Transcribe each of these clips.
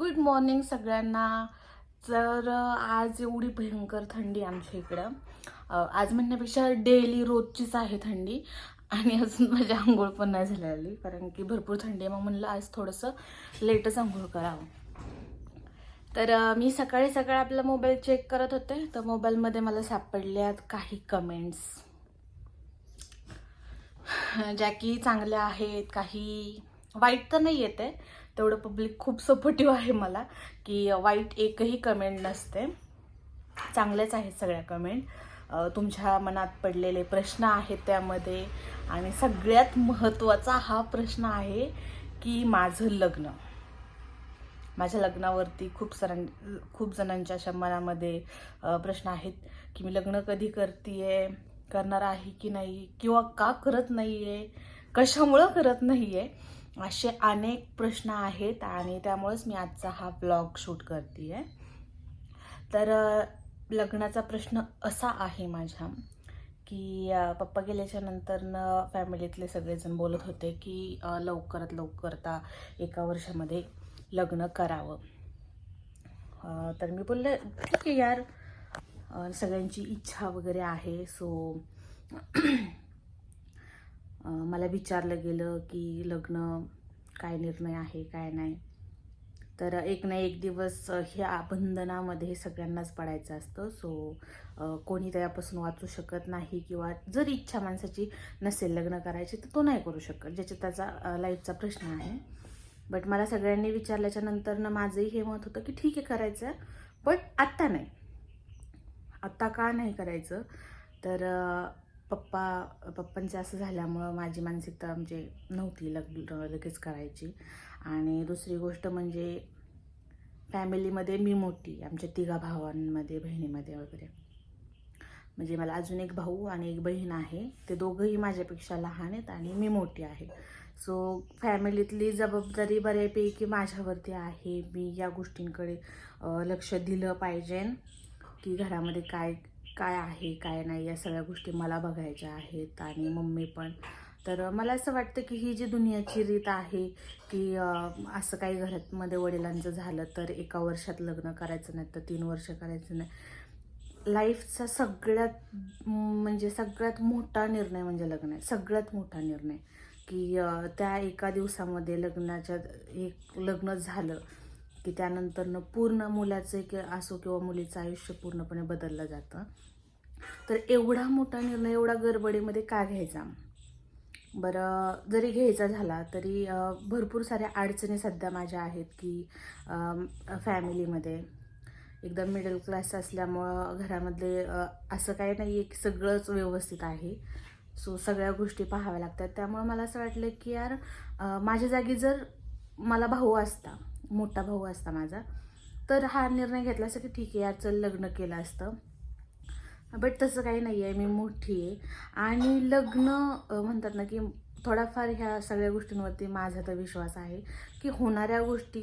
Good morning सगळ्यांना. तर आज एवढी भयंकर थंडी आमच्या इकडं. आज म्हणण्यापेक्षा डेली रोजचीच आहे थंडी. आणि अजून माझी आंघोळ पण नाही झालेली कारण की भरपूर थंडी आहे. मग म्हणलं आज थोडंसं लेटच आंघोळ करावं. तर मी सकाळी सकाळी आपला मोबाईल चेक करत होते. तर मोबाईलमध्ये मला सापडल्यात काही कमेंट्स ज्या की चांगल्या आहेत काही वाईट तर नाही येते तेवढं पब्लिक खूप सपोर्टिव्ह आहे मला की वाईट एकही कमेंट नसते. चांगलेच आहेत सगळ्या कमेंट तुमच्या मनात पडलेले प्रश्न आहेत त्यामध्ये. आणि सगळ्यात महत्त्वाचा हा प्रश्न आहे की माझं लग्न. माझ्या लग्नावरती खूप सरां खूप जणांच्या अशा मनामध्ये प्रश्न आहेत की मी लग्न कधी करतीये? करणार आहे की नाही? किंवा का करत नाही आहे कशामुळं करत नाही आहे असे अनेक प्रश्न आहेत आणि त्यामुळेच मी आजचा हा ब्लॉग शूट करते तर लग्नाचा प्रश्न असा आहे माझ्या की पप्पा गेल्याच्या नंतरनं फॅमिलीतले सगळेजण बोलत होते की लवकरात लवकरता एका वर्षामध्ये लग्न करावं. तर मी बोलले ठीक आहे यार. सगळ्यांची इच्छा वगैरे आहे सो मला विचारलं गेलं की लग्न काय निर्णय आहे काय नाही. तर एक ना एक दिवस ह्या बंधनामध्ये सगळ्यांनाच पडायचं असतं. सो कोणी त्यापासून वाचू शकत नाही किंवा जर इच्छा माणसाची नसेल लग्न करायची तर तो नाही करू शकत ज्याच्या त्याचा लाईफचा प्रश्न आहे. बट मला सगळ्यांनी विचारल्याच्या नंतरनं माझंही हे मत होतं की ठीक आहे करायचं बट आत्ता नाही. आत्ता का नाही करायचं? तर पप्पा पप्पांचे असं झाल्यामुळं माझी मानसिकता म्हणजे नव्हती लग्न लगेच करायची. आणि दुसरी गोष्ट म्हणजे फॅमिलीमध्ये मी मोठी आमच्या तिघा भावांमध्ये बहिणीमध्ये वगैरे. म्हणजे मला अजून एक भाऊ आणि एक बहीण आहे. ते दोघंही माझ्यापेक्षा लहान आहेत आणि मी मोठी आहे. सो फॅमिलीतली जबाबदारी बऱ्यापैकी माझ्यावरती आहे. मी या गोष्टींकडे लक्ष दिलं पाहिजे की घरामध्ये काय काय आहे काय नाही या सगळ्या गोष्टी मला बघायच्या आहेत आणि मम्मी पण. तर मला असं वाटतं की ही जी दुनियाची रीत आहे की असं काही घरामध्ये वडिलांचं झालं तर एका वर्षात लग्न करायचं नाही तर तीन वर्ष करायचं नाही. लाईफचा सगळ्यात म्हणजे सगळ्यात मोठा निर्णय म्हणजे लग्न आहे. सगळ्यात मोठा निर्णय की त्या एका दिवसामध्ये लग्नाच्या एक लग्न झालं की त्यानंतरनं पूर्ण मुलाचं की असो किंवा मुलीचं आयुष्य पूर्णपणे बदललं जातं. तर एवढा मोठा निर्णय एवढा गडबडीमध्ये का घ्यायचा? बरं जरी घ्यायचा झाला तरी भरपूर साऱ्या अडचणी सध्या माझ्या आहेत की फॅमिलीमध्ये. एकदम मिडल क्लास असल्यामुळं घरामध्ये असं काही नाही आहे की सगळंच व्यवस्थित आहे. सो सगळ्या गोष्टी पाहाव्या लागतात. त्यामुळं मला असं वाटलं की यार माझ्या जागी जर मला भाऊ असता मोठा भाऊ असता माझा तर हा निर्णय घेतला असं की ठीक आहे यार चल लग्न केलं असतं. बट तसं काही नाही आहे मी मोठी आहे. आणि लग्न म्हणतात ना की थोडाफार ह्या सगळ्या गोष्टींवरती माझा तर विश्वास आहे की होणाऱ्या गोष्टी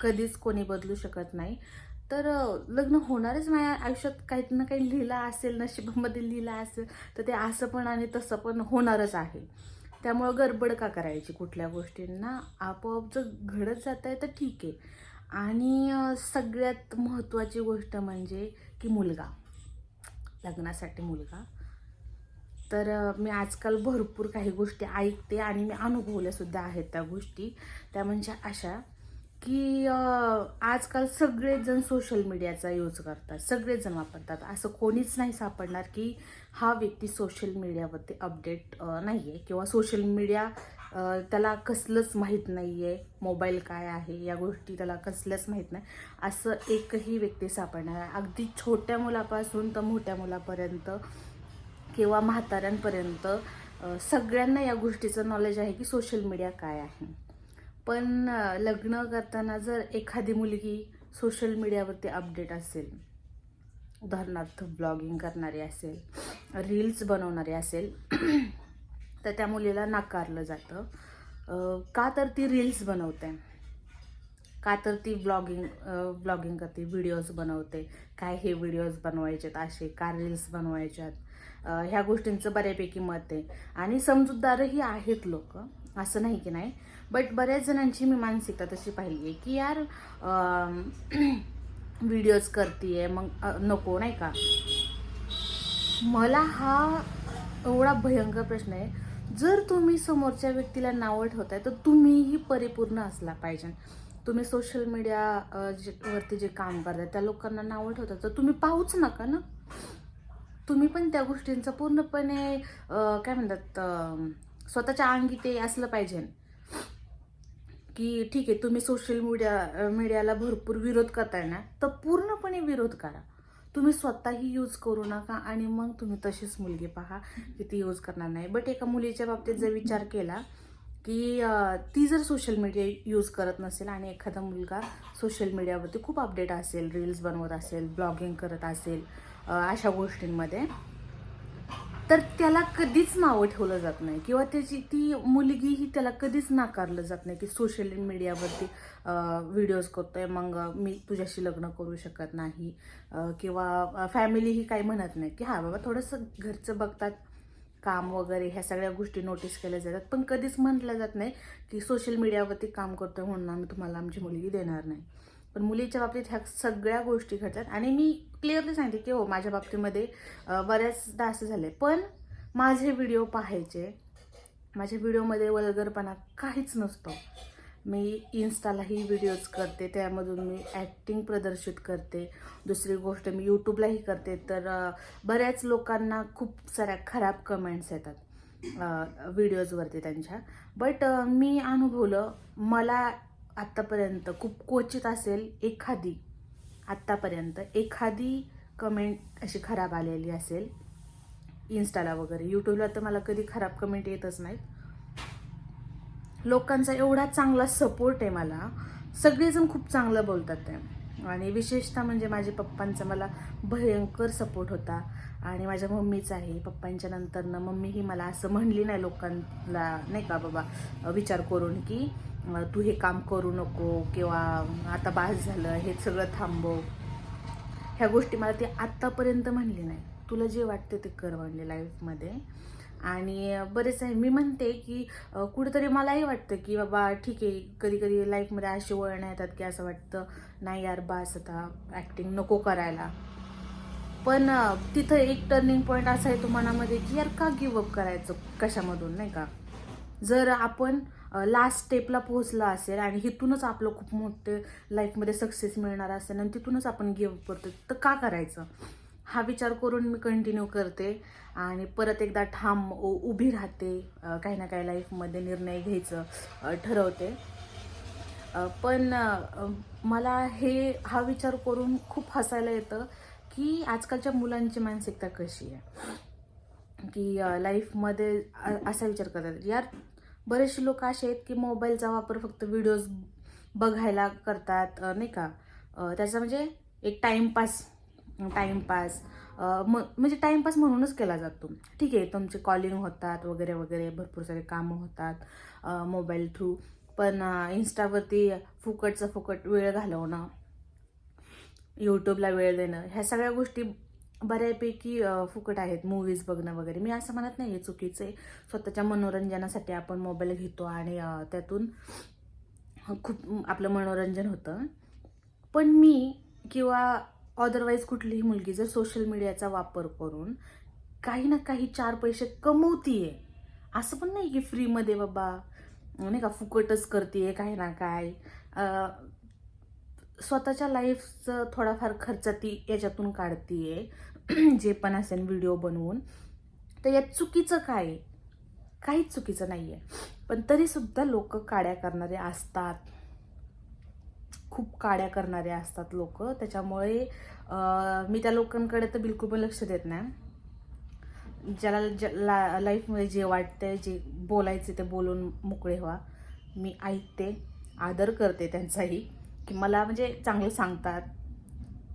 कधीच कोणी बदलू शकत नाही. तर लग्न होणारच माझ्या आयुष्यात काही ना काही लिहिलं असेल नशिबामध्ये लिहिलं असेल तर ते असं पण आणि तसं पण होणारच आहे. त्यामुळं गडबड का करायची कुठल्या गोष्टींना? आपोआप जर घडत जात आहे तर ठीक आहे. आणि सगळ्यात महत्त्वाची गोष्ट म्हणजे की मुलगा. लग्नासाठी मुलगा. तर मी आजकाल भरपूर काही गोष्टी ऐकते आणि मी अनुभवल्यासुद्धा आहेत त्या गोष्टी. त्या म्हणजे अशा की आजकाल सगळेजण सोशल मीडियाचा यूज करतात. सगळेजण वापरतात. असं कोणीच नाही सापडणार की हा व्यक्ती सोशल मीडियावरती अपडेट नाही आहे किंवा सोशल मीडिया त्याला कसलंच माहीत नाही आहे मोबाईल काय आहे या गोष्टी त्याला कसल्याच माहीत नाही. असं एकही व्यक्ती सापडणार आहे अगदी छोट्या मुलापासून तर मोठ्या मुलापर्यंत किंवा म्हाताऱ्यांपर्यंत सगळ्यांना या गोष्टीचं नॉलेज आहे की सोशल मीडिया काय आहे. पण लग्न करताना जर एखादी मुलगी सोशल मीडियावरती अपडेट असेल उदाहरणार्थ ब्लॉगिंग करणारी असेल रील्स बनवणारी असेल तर त्या मुलीला नाकारलं जातं. का तर ती रील्स बनवते. का तर ती ब्लॉगिंग ब्लॉगिंग करते व्हिडिओज बनवते. काय हे व्हिडिओज बनवायचेत असे का रील्स बनवायच्यात? ह्या गोष्टींचं बऱ्यापैकी मत आहे. आणि समजूतदारही आहेत लोक. असं नाही की नाही. बट बऱ्याच जणांची मी मानसिकता तशी पाहिली आहे की यार व्हिडिओज करते मग नको नाही का? मला हा एवढा भयंकर प्रश्न आहे. जर तुम्ही समोरच्या व्यक्तीला नावं ठेवताय तर तुम्हीही परिपूर्ण असला पाहिजे. तुम्ही सोशल मीडिया जे वरती जे काम करताय त्या लोकांना नावं ठेवता तर तुम्ही पाहूच नका ना. तुम्ही पण त्या गोष्टींचं पूर्णपणे काय म्हणतात स्वतःच्या अंगी ते असलं पाहिजे. की ठीक आहे तुम्ही सोशल मीडिया मीडियाला भरपूर विरोध करताय ना तर पूर्णपणे विरोध करा. तुम्ही स्वतःही यूज करू नका आणि मग तुम्ही तशीच मुलगी पहा की ती यूज करणार नाही. बट एका मुलीच्या बाबतीत जर विचार केला की ती जर सोशल मीडिया यूज करत नसेल आणि एखादा मुलगा सोशल मीडियावरती खूप अपडेट असेल रील्स बनवत असेल ब्लॉगिंग करत असेल अशा गोष्टींमध्ये तर त्याला कधीच नावं ठेवलं जात नाही. किंवा त्याची ती मुलगीही त्याला कधीच नाकारलं जात नाही की सोशल मीडियावरती व्हिडिओज करतोय मग मी तुझ्याशी लग्न करू शकत नाही. किंवा किंवा फॅमिलीही काही म्हणत नाही की हा बाबा थोडंसं घरचं बघतात काम वगैरे ह्या सगळ्या गोष्टी नोटीस केल्या जातात. पण कधीच म्हटलं जात नाही की सोशल मीडियावरती काम करतोय म्हणून आम्ही तुम्हाला आमची मुलगी देणार नाही. पण मुलीच्या बाबतीत ह्या सगळ्या गोष्टी घडतात. आणि मी क्लिअरली सांगते की हो माझ्या बाबतीमध्ये बऱ्याचदा असं झालंय. पण माझे व्हिडिओ पाहायचे माझ्या व्हिडिओमध्ये वल्गरपणा काहीच नसतो. मी इन्स्टालाही व्हिडिओज करते त्यामधून मी ॲक्टिंग प्रदर्शित करते. दुसरी गोष्ट मी यूट्यूबलाही करते. तर बऱ्याच लोकांना खूप साऱ्या खराब कमेंट्स येतात व्हिडिओजवरती त्यांच्या. बट मी अनुभवलं मला आत्तापर्यंत खूप क्वचित असेल एखादी आत्तापर्यंत एखादी कमेंट अशी खराब आलेली असेल. इन्स्टाला वगैरे यूट्यूबला तर मला कधी खराब कमेंट येतच नाहीत. लोकांचा एवढा चांगला सपोर्ट आहे मला. सगळेजण खूप चांगलं बोलतात ते. आणि विशेषतः म्हणजे माझ्या पप्पांचा मला भयंकर सपोर्ट होता. आणि माझ्या मम्मीचा आहे. पप्पांच्या नंतरनं मम्मीही मला असं म्हणली नाही लोकांना नाही का बाबा विचार करून की तू हे काम करू नको किंवा आता बास झालं हे सगळं थांबव. ह्या गोष्टी मला ती आत्तापर्यंत म्हणली नाही. तुला जे वाटते ते कर म्हणले लाईफमध्ये आणि बरेच आहे. मी म्हणते की कुठेतरी मलाही वाटतं की बाबा ठीक आहे कधी कधी लाईफमध्ये असे वळण येतात की असं वाटतं नाही यार बास आता ॲक्टिंग नको करायला. पण तिथं एक टर्निंग पॉईंट असा आहे तो मनामध्ये की यार का गिवअप करायचं कशामधून? नाही का? जर आपण लास्ट स्टेपला पोहोचला असेल आणि इथूनच आपलं खूप मोठे लाईफमध्ये सक्सेस मिळणार असेल आणि तिथूनच आपण गिव्ह करतो तर का करायचं? हा विचार करून मी कंटिन्यू करते आणि परत एकदा ठाम उभी राहते काही ना काही लाईफमध्ये निर्णय घ्यायचं ठरवते. पण मला हे हा विचार करून खूप हसायला येतं की आजकालच्या मुलांची मानसिकता कशी आहे? की लाईफमध्ये असा विचार करतात यार बरेचसे लोक असे आहेत की मोबाईलचा वापर फक्त व्हिडिओज बघायला करतात नाही का? त्याचा म्हणजे एक टाईमपास टाईमपास म म्हणजे टाईमपास म्हणूनच केला जातो. ठीक आहे तुमचे कॉलिंग होतात वगैरे वगैरे भरपूर सारे कामं होतात मोबाईल थ्रू पण इन्स्टावरती फुकटचं फुकट वेळ घालवणं यूट्यूबला वेळ देणं ह्या सगळ्या गोष्टी बऱ्यापैकी फुकट आहेत मूवीज बघणं वगैरे. मी असं म्हणत नाही आहे चुकीचं आहे. स्वतःच्या मनोरंजनासाठी आपण मोबाईल घेतो आणि त्यातून खूप आपलं मनोरंजन होतं. पण मी किंवा अदरवाईज कुठलीही मुलगी जर सोशल मीडियाचा वापर करून काही ना काही चार पैसे कमवतीये असं पण नाही की फ्रीमध्ये बाबा नाही का फुकटच करते काही ना काय स्वतःच्या लाईफचं थोडाफार खर्च ती याच्यातून काढतीये. जे पण असेल व्हिडिओ बनवून. तर यात चुकीचं काय आहे? काहीच चुकीचं नाही आहे पण तरीसुद्धा लोक काड्या करणारे असतात. खूप काड्या करणारे असतात लोक. त्याच्यामुळे मी त्या लोकांकडे तर बिलकुल पण लक्ष देत नाही. ज्याला ज्या ला लाईफमध्ये जे वाटतंय जे बोलायचे ते बोलून मोकळे व्हा. मी ऐकते आदर करते त्यांचाही. की मला म्हणजे चांगलं सांगतात.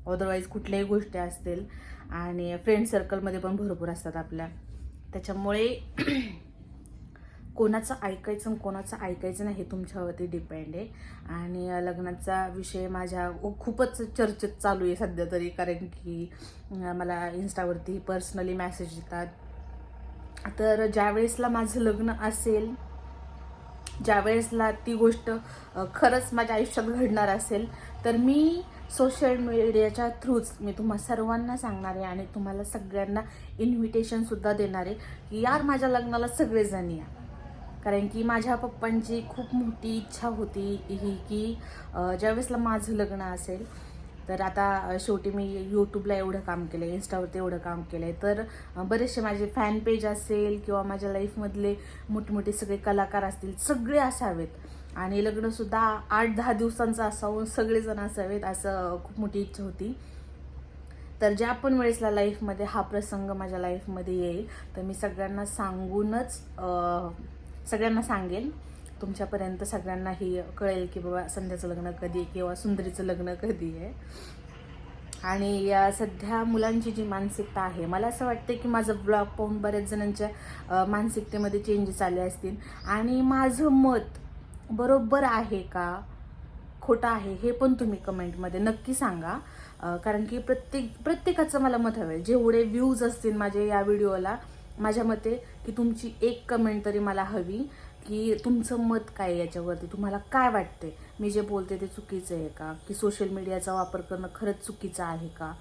अदरवाईज कुठल्याही गोष्टी असतील. आणि फ्रेंड सर्कलमध्ये पण भरपूर असतात आपल्या. त्याच्यामुळे कोणाचं ऐकायचं आणि कोणाचं ऐकायचं नाही हे तुमच्यावरती डिपेंड आहे. आणि लग्नाचा विषय माझ्या खूपच चर्चेत चालू आहे सध्या तरी. कारण की मला इन्स्टावरती पर्सनली मेसेज येतात. तर ज्या वेळेसला माझं लग्न असेल ज्या वेळेसला ती गोष्ट खरंच माझ्या आयुष्यात घडणार असेल तर मी सोशल मीडियाच्या थ्रूच मी तुम्हा सर्वांना सांगणार आहे आणि तुम्हाला सगळ्यांना इन्व्हिटेशनसुद्धा देणार आहे की यार माझ्या लग्नाला सगळेजण या. कारण की माझ्या पप्पांची खूप मोठी इच्छा होती ही की ज्यावेळेसला माझं लग्न असेल तर आता शेवटी मी यूट्यूबला एवढं काम केलं आहे इन्स्टावरती एवढं काम केलं आहे तर बरेचसे माझे फॅन पेज असेल किंवा माझ्या लाईफमधले मोठमोठे सगळे कलाकार असतील सगळे असावेत. आणि लग्नसुद्धा आठ दहा दिवसांचं असावं सगळेजण असावेत असं खूप मोठी इच्छा होती. तर ज्या पण वेळेसला लाईफमध्ये हा प्रसंग माझ्या लाईफमध्ये येईल तर मी सगळ्यांना सांगूनच सगळ्यांना सांगेन. तुमच्यापर्यंत सगळ्यांना ही कळेल की बाबा संध्याचं लग्न कधी आहे किंवा सुंदरीचं लग्न कधी आहे. आणि या सध्या मुलांची जी मानसिकता आहे मला असं वाटतं की माझं ब्लॉग पाहून बऱ्याच जणांच्या मानसिकतेमध्ये चेंजेस आले असतील. आणि माझं मत बरोबर आहे का? खोटं आहे हे पण तुम्ही कमेंटमध्ये नक्की सांगा. कारण की प्रत्येक प्रत्येकाचं मला मत हवं आहे जेवढे व्ह्यूज असतील माझे या व्हिडिओला माझ्या मते की तुमची एक कमेंट तरी मला हवी की तुमचं मत काय आहे याच्यावरती? तुम्हाला काय वाटते मी जे बोलते ते चुकीचं आहे का? की सोशल मीडियाचा वापर करणं खरंच चुकीचं आहे का?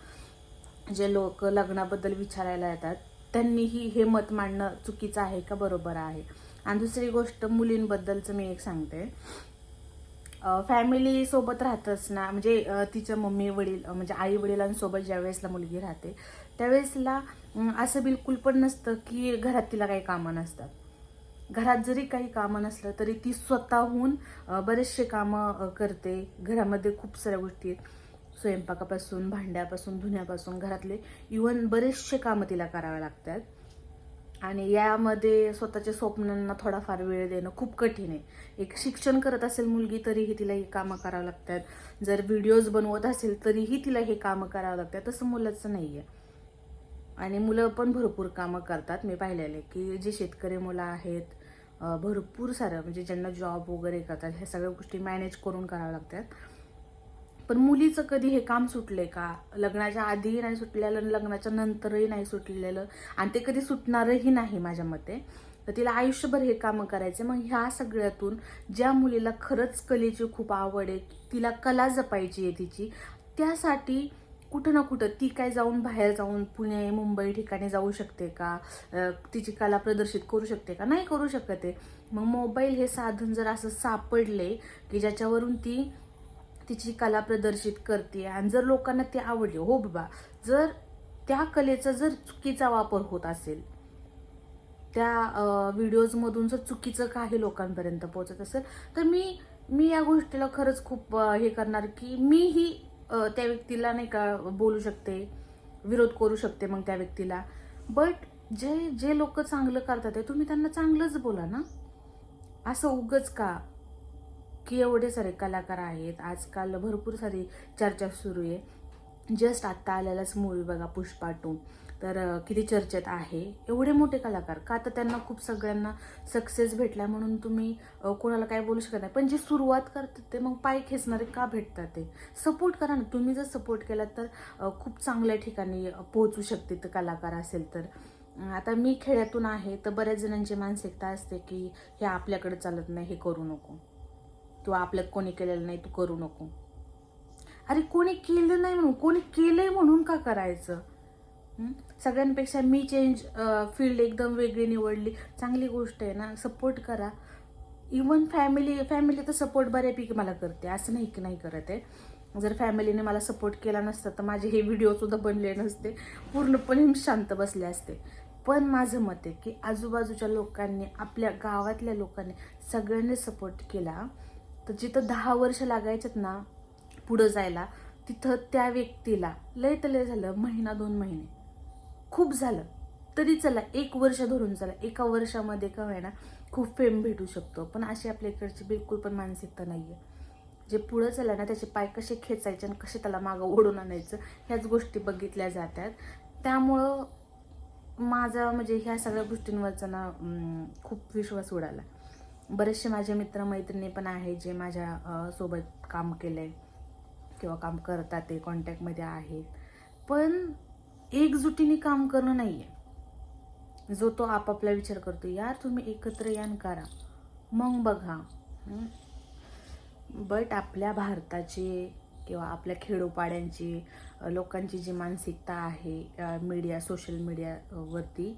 जे लोक लग्नाबद्दल विचारायला येतात त्यांनीही हे मत मांडणं चुकीचं आहे का? बरोबर आहे. आणि दुसरी गोष्ट मुलींबद्दलचं मी एक सांगते. फॅमिलीसोबत राहत राहतच ना म्हणजे तिचं तिच्या मम्मी वडील म्हणजे आई वडिलांसोबत ज्या वेळेसला मुलगी राहते त्यावेळेसला असं बिलकुल पण नसतं की घरात तिला काही कामं नसतात. घरात जरी काही कामं नसलं तरी ती स्वतःहून बरेचसे कामं करते. घरामध्ये खूप साऱ्या गोष्टी आहेत. स्वयंपाकापासून भांड्यापासून धुण्यापासून घरातले इवन बरेचसे कामं तिला करावे लागतात. आणि यामध्ये स्वतःच्या स्वप्नांना थोडाफार वेळ देणं खूप कठीण आहे. एक शिक्षण करत असेल मुलगी तरीही तिला ही कामं करावं लागतात. जर व्हिडिओज बनवत असेल तरीही तिला हे कामं करावं लागतात. तसं मुलाचं नाही आहे आणि मुलं पण भरपूर कामं करतात. मी पाहिलेले की जे शेतकरी मुलं आहेत भरपूर सारं म्हणजे ज्यांना जॉब वगैरे करतात ह्या सगळ्या गोष्टी मॅनेज करून कराव्या लागतात. पण मुलीचं कधी हे काम सुटलंय का? लग्नाच्या आधीही नाही सुटलेलं लग्नाच्या नंतरही नाही सुटलेलं. आणि ते कधी सुटणारही नाही माझ्या मते. तर तिला आयुष्यभर हे कामं करायचे. मग ह्या सगळ्यातून ज्या मुलीला खरंच कलेची खूप आवड आहे तिला कला जपायची आहे तिची त्यासाठी कुठं ना कुठं ती काय जाऊन बाहेर जाऊन पुणे मुंबई ठिकाणी जाऊ शकते का? तिची कला प्रदर्शित करू शकते का? नाही करू शकत आहे. मग मोबाईल हे साधन जर असं सापडले की ज्याच्यावरून ती तिची कला प्रदर्शित करते आणि जर लोकांना ती आवडली हो बाबा जर त्या कलेचा जर चुकीचा वापर होत असेल त्या व्हिडिओजमधून जर चुकीचं काही लोकांपर्यंत पोहोचत असेल तर मी मी या गोष्टीला खरंच खूप हे करणार की मीही त्या व्यक्तीला नाही का बोलू शकते विरोध करू शकते मग त्या व्यक्तीला. बट जे जे लोक चांगलं करतात आहे तुम्ही त्यांना चांगलंच बोला ना. असं उगच का? की एवढे सारे कलाकार आहेत. आजकाल भरपूर सारी चर्चा सुरू आहे. जस्ट आत्ता आलेलाच मूवी बघा पुष्पा टू तर किती चर्चेत आहे. एवढे मोठे कलाकार. का तर त्यांना खूप सगळ्यांना सक्सेस भेटला म्हणून तुम्ही कोणाला काय बोलू शकत नाही. पण जे सुरुवात करतात ते मग पाय खेचणारे का भेटतात ते? सपोर्ट करा ना. तुम्ही जर सपोर्ट केला तर खूप चांगल्या ठिकाणी पोहोचू शकते ते कलाकार असेल तर. आता मी खेड्यातून आहे तर बऱ्याच जणांची मानसिकता असते की हे आपल्याकडे चालत नाही हे करू नको. किंवा आपल्यात कोणी केलेलं नाही तू करू नको. अरे कोणी केलं नाही म्हणून कोणी केलंय म्हणून का करायचं? सगळ्यांपेक्षा मी चेंज फील्ड एकदम वेगळी निवडली. चांगली गोष्ट आहे ना सपोर्ट करा. इवन फॅमिली फॅमिली तर सपोर्ट बऱ्यापैकी मला करते असं नाही की नाही करत आहे. जर फॅमिलीने मला सपोर्ट केला नसता तर माझे हे व्हिडिओसुद्धा बनले नसते. पूर्णपणे मी शांत बसले असते. पण माझं मत आहे की आजूबाजूच्या लोकांनी आपल्या गावातल्या लोकांनी सगळ्यांनी सपोर्ट केला. तर जिथं दहा वर्ष लागायच्यात ना पुढं जायला तिथं त्या व्यक्तीला लय तर लय झालं महिना दोन महिने. खूप झालं. तरी चला एक वर्ष धरून चला. एका वर्षामध्ये का होईना खूप फेम भेटू शकतो. पण अशी आपल्या इकडची बिलकुल पण मानसिकता नाही आहे जे पुढं चला ना त्याचे पाय कसे खेचायचे आणि कसे त्याला मागं ओढून आणायचं ह्याच गोष्टी बघितल्या जातात. त्यामुळं माझा म्हणजे ह्या सगळ्या गोष्टींवरचा ना खूप विश्वास उडाला. बरेचसे माझे मित्रमैत्रिणी पण आहेत जे माझ्या सोबत काम केलं आहे किंवा काम करतात ते कॉन्टॅक्टमध्ये आहेत. पण एकजुटीने काम करणं नाही आहे जो तो आपापला विचार करतो यार तुम्ही एकत्र यान करा. मग बघा. बट आपल्या भारताचे किंवा आपल्या खेडोपाड्यांची लोकांची जी मानसिकता आहे मीडिया सोशल मीडियावरती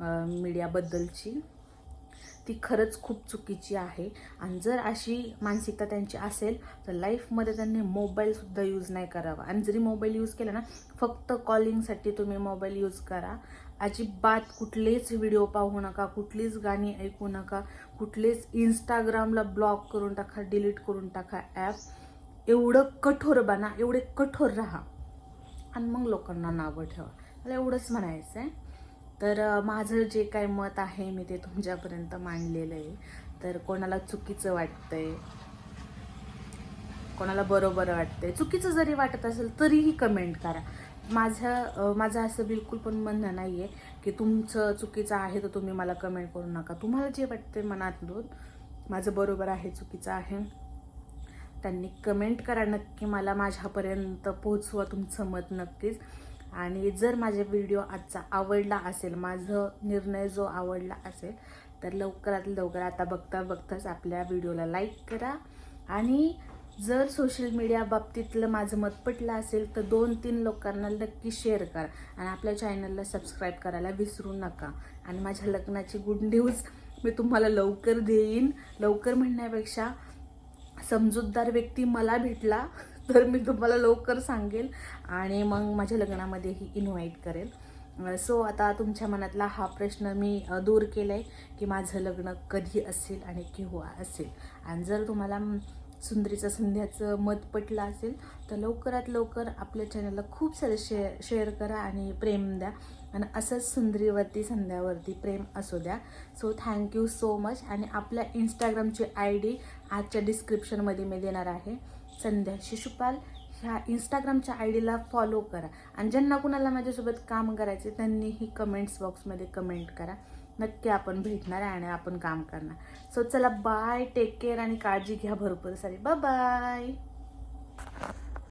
मीडियाबद्दलची ती खरंच खूप चुकीची आहे. आणि जर अशी मानसिकता त्यांची असेल तर लाईफमध्ये त्यांनी मोबाईलसुद्धा यूज नाही करावा. आणि जरी मोबाईल यूज केला ना फक्त कॉलिंगसाठी तुम्ही मोबाईल यूज करा. अजिबात कुठलेच व्हिडिओ पाहू नका कुठलीच गाणी ऐकू नका कुठलेच इंस्टाग्रामला ब्लॉक करून टाका डिलीट करून टाका ॲप एवढं कठोर बना एवढे कठोर राहा. आणि मग लोकांना नावं ठेवा. मला एवढंच म्हणायचं आहे तर माझं जे काय मत आहे मी ते तुमच्यापर्यंत मांडलेलं आहे. तर कोणाला चुकीचं वाटतंय कोणाला बरोबर वाटतंय चुकीचं जरी वाटत असेल तरीही कमेंट करा. माझं माझं असं बिलकुल पण म्हणणं नाही आहे की तुमचं चुकीचं आहे तर तुम्ही मला कमेंट करू नका. तुम्हाला जे वाटते मनातून माझं बरोबर आहे चुकीचं आहे त्यांनी कमेंट करा नक्की. मला माझ्यापर्यंत पोहोचवा तुमचं मत नक्कीच. आणि जर माझा व्हिडिओ आजचा आवडला असेल माझं निर्णय जो आवडला असेल तर लवकरात लवकर आता बघता बघताच आपल्या व्हिडिओला लाईक करा. आणि जर सोशल मीडिया बाबतीतलं माझं मत पटलं असेल तर दोन तीन लोकांना नक्की शेअर करा. आणि आपल्या चॅनलला सबस्क्राईब करायला विसरू नका. आणि माझ्या लग्नाची गुड न्यूज मी तुम्हाला लवकर देईन. लवकर म्हणण्यापेक्षा समजूतदार व्यक्ती मला भेटला. तर मी तुम्हाला लवकर सांगेल आणि मग माझ्या लग्नामध्येही इन्व्हाइट करेल. सो आता तुमच्या मनातला हा प्रश्न मी दूर केला आहे की माझं लग्न कधी असेल आणि केव्हा असेल. आणि जर तुम्हाला सुंदरीचं संध्याचं मत पटलं असेल तर लवकरात लवकर आपल्या चॅनलला खूप सारे शेअर शेअर करा आणि प्रेम द्या. आणि असंच सुंदरीवरती संध्यावरती प्रेम असू द्या. सो थँक्यू सो मच आणि आपल्या इंस्टाग्रामची आय डी आजच्या डिस्क्रिप्शनमध्ये मी देणार आहे. संध्या शिशुपाल ह्या इंस्टाग्रामच्या आय डीला फॉलो करा. आणि ज्यांना कुणाला माझ्यासोबत काम करायचे त्यांनीही कमेंट्स बॉक्समध्ये कमेंट करा. नक्की आपण भेटणार आहे आणि आपण काम करणार. सो चला बाय टेक केअर आणि काळजी घ्या भरपूर सारी. Bye bye